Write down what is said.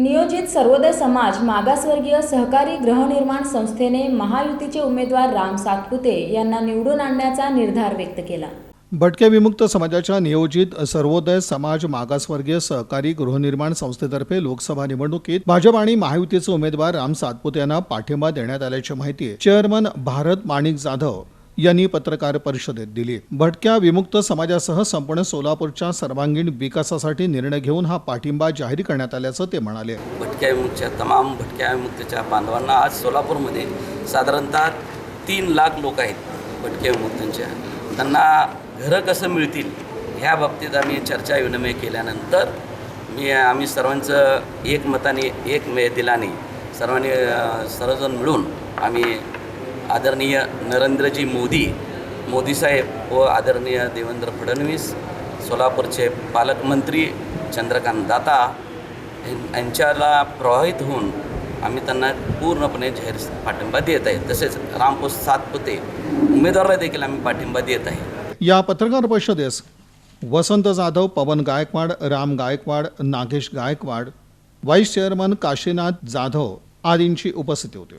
नियोजित सर्वोदय समाज मागासवर्गीय सहकारी गृहनिर्माण संस्थेने महायुतीचे उमेदवार राम सातपुते यांना निवडून आणण्याचा निर्धार व्यक्त केला. भटक्या विमुक्त समाजाच्या नियोजित सर्वोदय समाज मागासवर्गीय सहकारी गृहनिर्माण संस्थेतर्फे लोकसभा निवडणुकीत भाजप आणि महायुतीचे उमेदवार राम सातपुते यांना पाठिंबा देण्यात आल्याची माहिती चेअरमन भारत माणिक जाधव यांनी पत्रकार परिषदेत दिली. भटक्या विमुक्त समाजासह संपूर्ण सोलापूरच्या सर्वांगीण विकासासाठी निर्णय घेऊन हा पाठिंबा जाहीर करण्यात आल्याचं ते म्हणाले. भटक्या विमुक्तच्या तमाम भटक्या विमुक्तच्या बांधवांना आज सोलापूरमध्ये साधारणतः तीन लाख लोक आहेत भटक्या विमुक्तांच्या. त्यांना घरं कसं मिळतील ह्या बाबतीत आम्ही चर्चा विनिमय केल्यानंतर मी आम्ही सर्वांचं एकमताने एक मे दिलाने सर्वांनी सर्वजण मिळून आम्ही आदरणीय नरेंद्रजी मोदी मोदी साहेब व आदरणीय देवेंद्र फडणवीस सोलापूरचे पालकमंत्री चंद्रकांत दाता यांच्याला प्रभावित होऊन आम्ही त्यांना पूर्णपणे जाहीर पाठिंबा देत आहे. तसेच रामपोस सातपुते उमेदवाराला देखील आम्ही पाठिंबा देत आहे. या पत्रकार परिषदेस वसंत जाधव पवन गायकवाड राम गायकवाड नागेश गायकवाड व्हाईस चेअरमन काशीनाथ जाधव आदींची उपस्थिती होती.